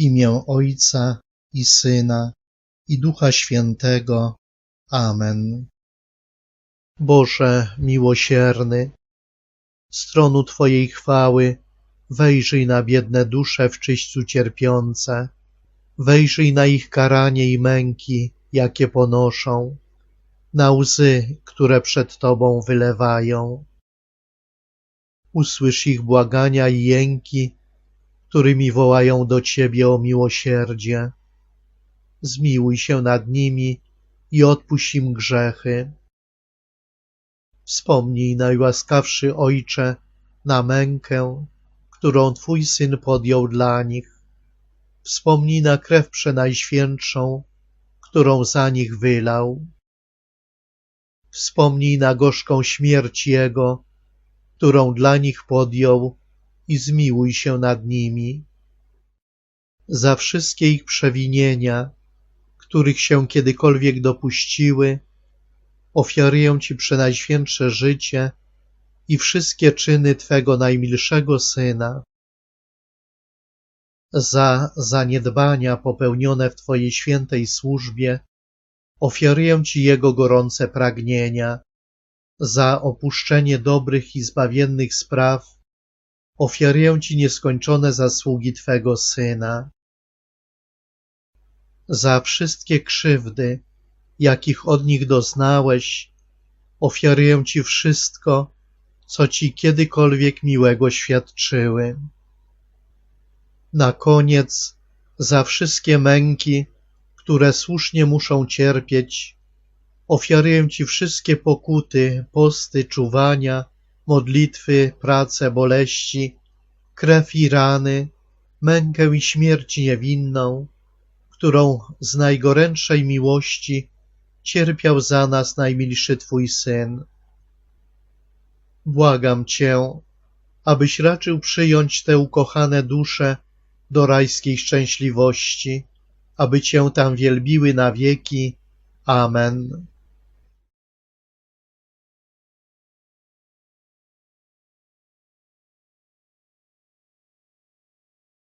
imię Ojca i Syna i Ducha Świętego. Amen. Boże miłosierny, z tronu Twojej chwały wejrzyj na biedne dusze w czyśćcu cierpiące, wejrzyj na ich karanie i męki, jakie ponoszą, na łzy, które przed Tobą wylewają. Usłysz ich błagania i jęki, którymi wołają do Ciebie o miłosierdzie. Zmiłuj się nad nimi i odpuść im grzechy. Wspomnij, najłaskawszy Ojcze, na mękę, którą Twój Syn podjął dla nich. Wspomnij na krew przenajświętszą, którą za nich wylał. Wspomnij na gorzką śmierć Jego, którą dla nich podjął i zmiłuj się nad nimi. Za wszystkie ich przewinienia, których się kiedykolwiek dopuściły, ofiaruję Ci przenajświętsze życie i wszystkie czyny Twego najmilszego Syna. Za zaniedbania popełnione w Twojej świętej służbie ofiaruję Ci Jego gorące pragnienia, za opuszczenie dobrych i zbawiennych spraw ofiaruję Ci nieskończone zasługi Twego Syna. Za wszystkie krzywdy, jakich od nich doznałeś, ofiaruję Ci wszystko, co Ci kiedykolwiek miłego świadczyły. Na koniec, za wszystkie męki, które słusznie muszą cierpieć, ofiaruję Ci wszystkie pokuty, posty, czuwania, modlitwy, prace, boleści, krew i rany, mękę i śmierć niewinną, którą z najgorętszej miłości cierpiał za nas najmilszy Twój Syn. Błagam Cię, abyś raczył przyjąć te ukochane dusze do rajskiej szczęśliwości, aby Cię tam wielbiły na wieki. Amen.